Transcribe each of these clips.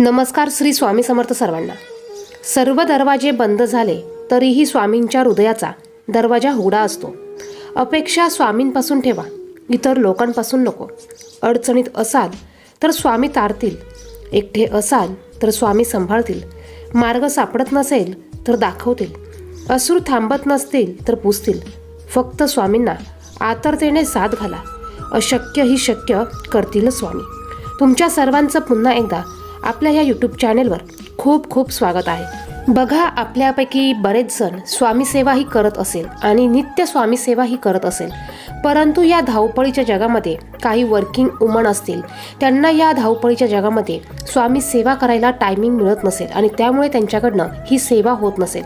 नमस्कार श्री स्वामी समर्थ सर्वांना. सर्व दरवाजे बंद झाले तरीही स्वामींच्या हृदयाचा दरवाजा उघडा असतो. अपेक्षा स्वामींपासून ठेवा इतर लोकांपासून नको. अडचणीत असाल तर स्वामी तारतील. एकटे असाल तर स्वामी सांभाळतील. मार्ग सापडत नसेल तर दाखवतील. असूर थांबत नसतील तर पुसतील. फक्त स्वामींना आतरतेने साथ घाला. अशक्य ही शक्य करतील स्वामी. तुमच्या सर्वांचं पुन्हा एकदा आपल्या या यूट्यूब चॅनेलवर खूप खूप स्वागत आहे. बघा आपल्यापैकी बरेच जण स्वामीसेवाही करत असेल आणि नित्य स्वामीसेवाही करत असेल. परंतु या धावपळीच्या जगामध्ये काही वर्किंग वुमन असतील. त्यांना या धावपळीच्या जगामध्ये स्वामी सेवा करायला टायमिंग मिळत नसेल आणि त्यामुळे त्यांच्याकडनं ही सेवा होत नसेल.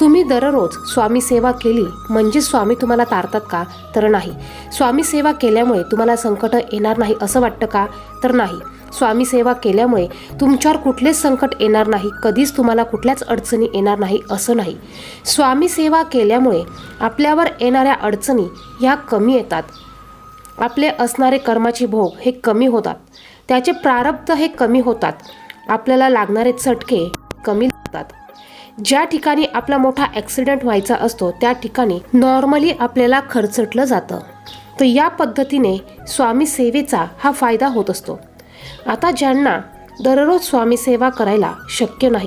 तुम्ही दररोज स्वामी सेवा केली म्हणजे स्वामी तुम्हाला तारतात का? तर नाही. स्वामी सेवा केल्यामुळे तुम्हाला संकट येणार नाही असं वाटतं का? तर नाही. स्वामी सेवा केल्यामुळे तुमच्यावर कुठलेच संकट येणार नाही कधीच तुम्हाला कुठल्याच अडचणी येणार नाही असं नाही. स्वामी सेवा केल्यामुळे आपल्यावर येणाऱ्या अडचणी ह्या कमी येतात. आपले असणारे कर्माचे भोग हे कमी होतात. त्याचे प्रारब्ध हे कमी होतात. आपल्याला लागणारे चटके कमी लागतात. ज्या ठिकाणी आपला मोठा ॲक्सिडेंट व्हायचा असतो त्या ठिकाणी नॉर्मली आपल्याला खर्चटलं जातं. तर या पद्धतीने स्वामी सेवेचा हा फायदा होत असतो. आता ज्यांना दररोज स्वामी सेवा करायला शक्य नाही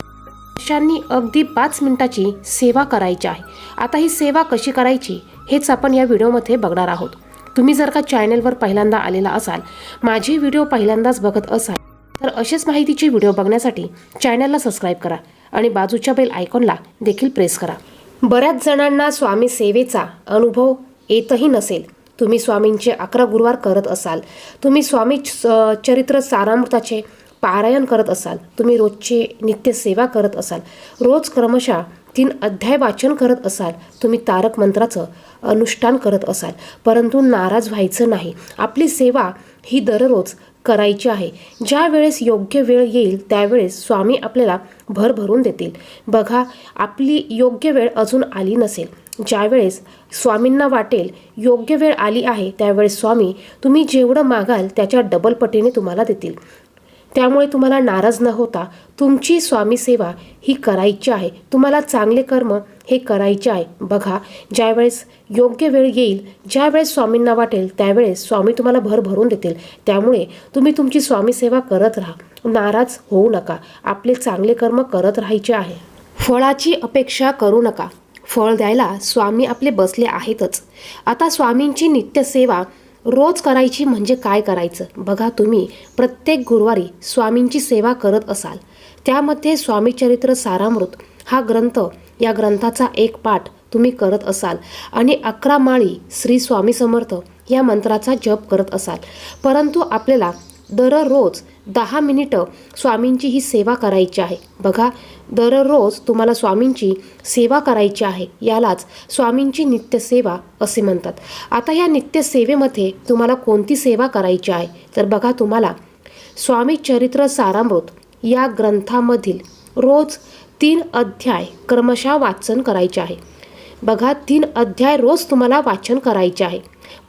अशांनी अगदी पाच मिनिटाची सेवा करायची आहे. आता ही सेवा कशी करायची हेच आपण या व्हिडिओमध्ये बघणार आहोत. तुम्ही जर का चॅनेलवर पहिल्यांदा आलेला असाल माझे व्हिडिओ पहिल्यांदाच बघत असाल तर असेच माहितीचे व्हिडिओ बघण्यासाठी चॅनलला सबस्क्राईब करा आणि बाजूच्या बेल आयकॉनला देखील प्रेस करा. बऱ्याच जणांना स्वामी सेवेचा अनुभव येतही नसेल तुम्ही स्वामींचे अकरा गुरुवार करत असाल. तुम्ही स्वामी च- चरित्र सारामृताचे पारायण करत असाल. तुम्ही रोजचे नित्यसेवा करत असाल. रोज क्रमशः तीन अध्याय वाचन करत असाल. तुम्ही तारक मंत्राचं अनुष्ठान करत असाल. परंतु नाराज व्हायचं नाही. आपली सेवा ही दररोज करायची आहे. ज्या वेळेस योग्य वेळ येईल त्यावेळेस स्वामी आपल्याला भर भरून देतील. बघा आपली योग्य वेळ अजून आली नसेल. ज्यावेळेस स्वामींना वाटेल योग्य वेळ आली आहे त्यावेळेस स्वामी तुम्ही जेवढं मागाल त्याच्या डबल पटीने तुम्हाला देतील. त्यामुळे तुम्हाला नाराज न होता तुमची स्वामी सेवा ही करायची आहे. तुम्हाला चांगले कर्म हे करायचे आहे. बघा ज्यावेळेस योग्य वेळ येईल ज्यावेळेस स्वामींना वाटेल त्यावेळेस स्वामी तुम्हाला भर भरून देतील. त्यामुळे तुम्ही तुमची स्वामी सेवा करत राहा. नाराज होऊ नका. आपले चांगले कर्म करत राहायचे आहे. फळाची अपेक्षा करू नका. फळ द्यायला स्वामी आपले बसले आहेतच. आता स्वामींची नित्यसेवा रोज करायची म्हणजे काय करायचं? बघा तुम्ही प्रत्येक गुरुवारी स्वामींची सेवा करत असाल. त्यामध्ये स्वामीचरित्र सारामृत हा ग्रंथ या ग्रंथाचा एक पाठ तुम्ही करत असाल. आणि अकरा माळी श्री स्वामी समर्थ या मंत्राचा जप करत असाल. परंतु आपल्याला दररोज दहा मिनिटं स्वामींची ही सेवा करायची आहे. बघा दररोज तुम्हाला स्वामींची सेवा करायची आहे यालाच स्वामींची नित्यसेवा असे म्हणतात. आता या नित्यसेवेमध्ये तुम्हाला कोणती सेवा करायची आहे? तर बघा तुम्हाला स्वामी चरित्र सारामृत या ग्रंथामधील रोज तीन अध्याय क्रमशः वाचन करायचे आहे. बघा तीन अध्याय रोज तुम्हाला वाचन करायचे आहे.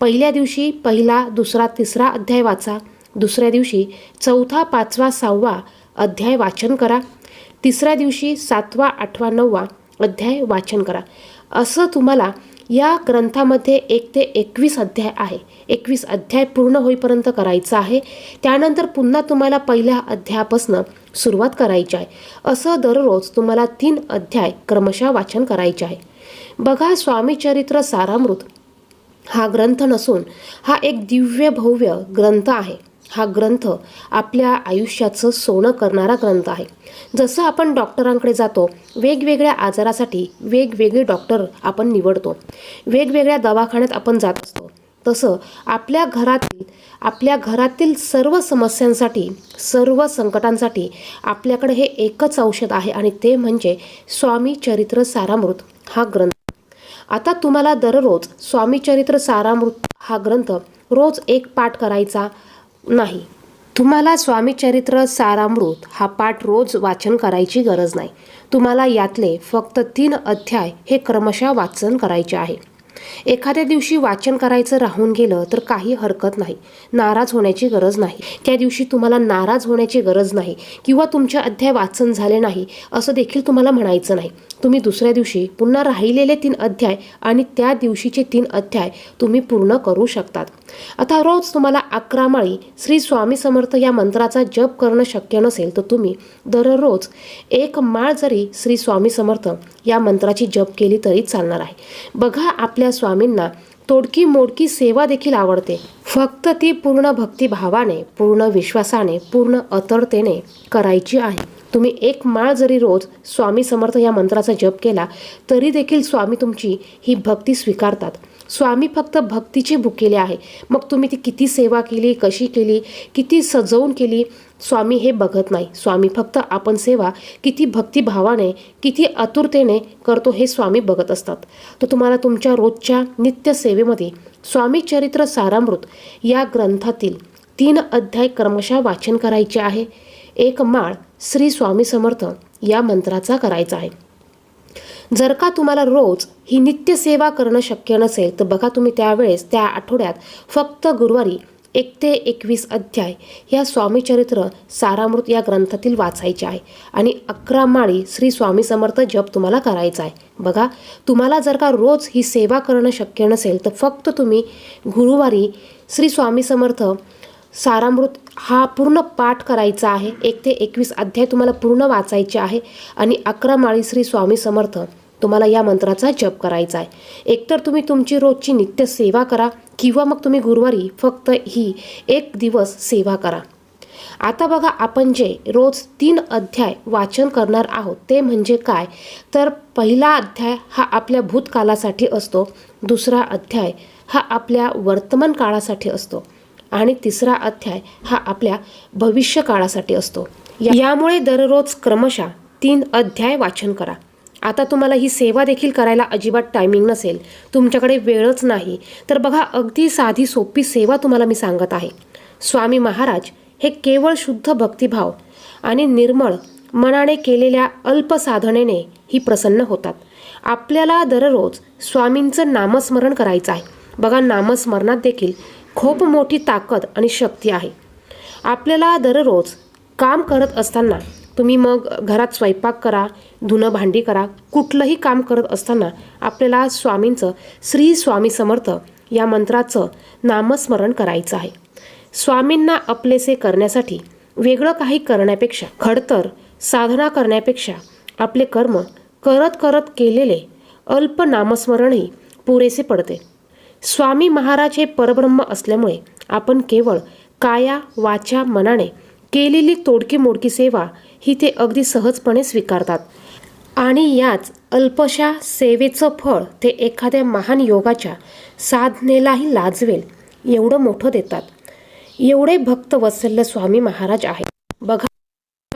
पहिल्या दिवशी पहिला दुसरा तिसरा अध्याय वाचा. दुसऱ्या दिवशी चौथा पाचवा सहावा अध्याय वाचन करा. तिसऱ्या दिवशी सातवा आठवा नववा अध्याय वाचन करा. असं तुम्हाला या ग्रंथामध्ये एक ते एकवीस अध्याय आहे. एकवीस अध्याय पूर्ण होईपर्यंत करायचं आहे. त्यानंतर पुन्हा तुम्हाला पहिल्या अध्यायापासून सुरुवात करायची आहे. असं दररोज तुम्हाला तीन अध्याय क्रमशः वाचन करायचे आहे. बघा स्वामीचरित्र सारामृत. हा ग्रंथ नसून हा एक दिव्य भव्य ग्रंथ आहे. हा ग्रंथ आपल्या आयुष्याचं सोनं करणारा ग्रंथ आहे. जसं आपण डॉक्टरांकडे जातो वेगवेगळ्या आजारासाठी वेगवेगळे डॉक्टर आपण निवडतो. वेगवेगळ्या दवाखान्यात आपण जात असतो. तसं आपल्या घरातील आपल्या घरातील सर्व समस्यांसाठी सर्व संकटांसाठी आपल्याकडे हे एकच औषध आहे आणि ते म्हणजे स्वामी चरित्र सारामृत हा ग्रंथ. आता तुम्हाला दररोज स्वामी चरित्र सारामृत हा ग्रंथ रोज एक पाठ करायचा नाही. तुम्हाला स्वामीचरित्र सारामृत हा पाठ रोज वाचन करायची गरज नाही. तुम्हाला यातले फक्त तीन अध्याय हे क्रमशः वाचन करायचे आहे. एखाद्या दिवशी वाचन करायचं राहून गेलं तर काही हरकत नाही. नाराज होण्याची गरज नाही. त्या दिवशी तुम्हाला नाराज होण्याची गरज नाही किंवा तुमचे अध्याय वाचन झाले नाही असं देखील तुम्हाला म्हणायचं नाही. तुम्ही दुसऱ्या दिवशी पुन्हा राहिलेले तीन अध्याय आणि त्या दिवशीचे तीन अध्याय तुम्ही पूर्ण करू शकतात. आता रोज तुम्हाला अकरा माळी श्री स्वामी समर्थ या मंत्राचा जप करणं शक्य नसेल तर तुम्ही दररोज एक माळ जरी श्री स्वामी समर्थ या मंत्राची जप केली तरी चालणार आहे. बघा आपल्या स्वामींना तोडकी मोडकी सेवा देखील आवडते. फक्त ती पूर्ण भक्तिभावाने पूर्ण विश्वासाने पूर्ण अतरतेने करायची आहे. तुम्ही एक माळ जरी रोज स्वामी समर्थ या मंत्राचा जप केला तरी देखील स्वामी तुमची ही भक्ती स्वीकारतात. स्वामी फक्त भक्तीचे भुकेले आहे. मग तुम्ही ती किती सेवा केली कशी केली किती सजवून केली स्वामी हे बघत नाही. स्वामी फक्त आपण सेवा किती भक्तिभावाने किती आतुरतेने करतो हे स्वामी बघत असतात. तर तुम्हाला तुमच्या रोजच्या नित्य सेवेमध्ये स्वामी चरित्र सारामृत या ग्रंथातील तीन अध्याय क्रमशः वाचन करायचे आहे. एक माळ श्री स्वामी समर्थ या मंत्राचा करायचा आहे. जर का तुम्हाला रोज ही नित्य सेवा करणं शक्य नसेल तर बघा तुम्ही त्यावेळेस त्या आठवड्यात फक्त गुरुवारी एक ते एकवीस अध्याय या स्वामीचरित्र सारामृत या ग्रंथातील वाचायचे आहे आणि अकरा माळी श्री स्वामी समर्थ जप तुम्हाला करायचा आहे. बघा तुम्हाला जर का रोज ही सेवा करणं शक्य नसेल तर फक्त तुम्ही गुरुवारी श्री स्वामी समर्थ सारामृत हा पूर्ण पाठ करायचा आहे. एक ते एकवीस अध्याय तुम्हाला पूर्ण वाचायचे आहे आणि अकरा माळी श्री स्वामी समर्थ तुम्हाला या मंत्राचा जप करायचा आहे. एकतर तुम्ही तुमची रोजची नित्य सेवा करा किंवा मग तुम्ही गुरुवारी फक्त ही एक दिवस सेवा करा. आता बघा आपण जे रोज तीन अध्याय वाचन करणार आहोत ते म्हणजे काय? तर पहिला अध्याय हा आपल्या भूतकालासाठी असतो. दुसरा अध्याय हा आपल्या वर्तमान काळासाठी असतो. आणि तिसरा अध्याय हा आपल्या भविष्य काळासाठी असतो. यामुळे दररोज क्रमशः तीन अध्याय वाचन करा. आता तुम्हाला ही सेवा देखील करायला अजिबात टायमिंग नसेल. तुमच्याकडे वेळच नाही. तर बघा अगदी साधी सोपी सेवा तुम्हाला मी सांगत आहे. स्वामी महाराज हे केवळ शुद्ध भक्तिभाव आणि निर्मळ मनाने केलेल्या अल्प साधनेने ही प्रसन्न होतात. आपल्याला दररोज स्वामींचं नामस्मरण करायचं आहे. बघा नामस्मरणात देखील खूप मोठी ताकद आणि शक्ती आहे. आपल्याला दररोज काम करत असताना तुम्ही मग घरात स्वयंपाक करा धुणं भांडी करा कुठलंही काम करत असताना आपल्याला स्वामींचं श्री स्वामी समर्थ या मंत्राचं नामस्मरण करायचं आहे. स्वामींना आपलेसे करण्यासाठी वेगळं काही करण्यापेक्षा खडतर साधना करण्यापेक्षा आपले कर्म करत करत केलेले अल्प नामस्मरणही पुरेसे पडते. स्वामी महाराज हे परब्रह्म असल्यामुळे आपण केवळ काया वाचा मनाने केलेली तोडकी मोडकी सेवा ही ते अगदी सहजपणे स्वीकारतात. आणि याच अल्पशा सेवेचं फळ ते एखाद्या महान योगाच्या साधनेलाही लाजवेल एवढं मोठं देतात. एवढे भक्त वत्सल्य स्वामी महाराज आहेत. बघा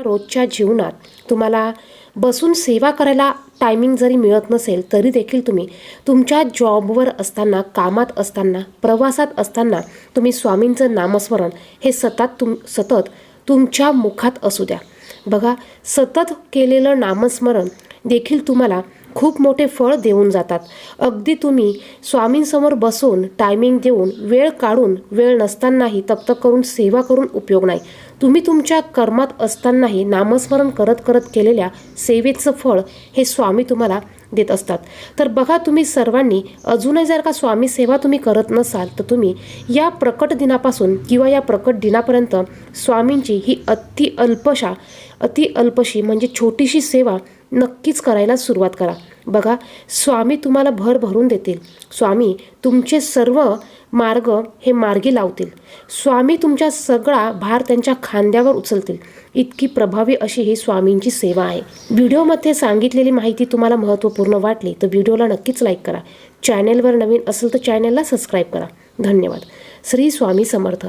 रोजच्या जीवनात तुम्हाला बसून सेवा करायला टायमिंग जरी मिळत नसेल तरी देखील तुम्ही तुमच्या जॉबवर असताना कामात असताना प्रवासात असताना तुम्ही स्वामींचं नामस्मरण हे सतत तुम सतत तुमच्या मुखात असू द्या. बघा सतत केलेलं नामस्मरण देखील तुम्हाला खूप मोठे फळ देऊन जातात. अगदी तुम्ही स्वामींसमोर बसून टायमिंग देऊन वेळ काढून वेळ नसतानाही तप्त करून सेवा करून उपयोग नाही. तुम्ही तुमच्या कर्मात असतानाही नामस्मरण करत करत केलेल्या सेवेचं फळ हे स्वामी तुम्हाला देत असतात. तर बघा तुम्ही सर्वांनी अजूनही जर का स्वामी सेवा तुम्ही करत नसाल तर तुम्ही या प्रकट दिनापासून किंवा या प्रकट दिनापर्यंत स्वामींची ही अति अल्पशा अति अल्पशी म्हणजे छोटीशी सेवा नक्कीच करायला सुरुवात करा. बघा स्वामी तुम्हाला भर भरून देतील. स्वामी तुमचे सर्व मार्ग हे मार्गी लावतील. स्वामी तुमच्या सगळा भार त्यांच्या खांद्यावर उचलतील. इतकी प्रभावी अशी ही स्वामींची सेवा आहे. व्हिडिओमध्ये सांगितलेली माहिती तुम्हाला महत्त्वपूर्ण वाटली तर व्हिडिओला नक्कीच लाईक करा. चॅनेलवर नवीन असेल तर चॅनेलला सबस्क्राईब करा. धन्यवाद. श्री स्वामी समर्थ.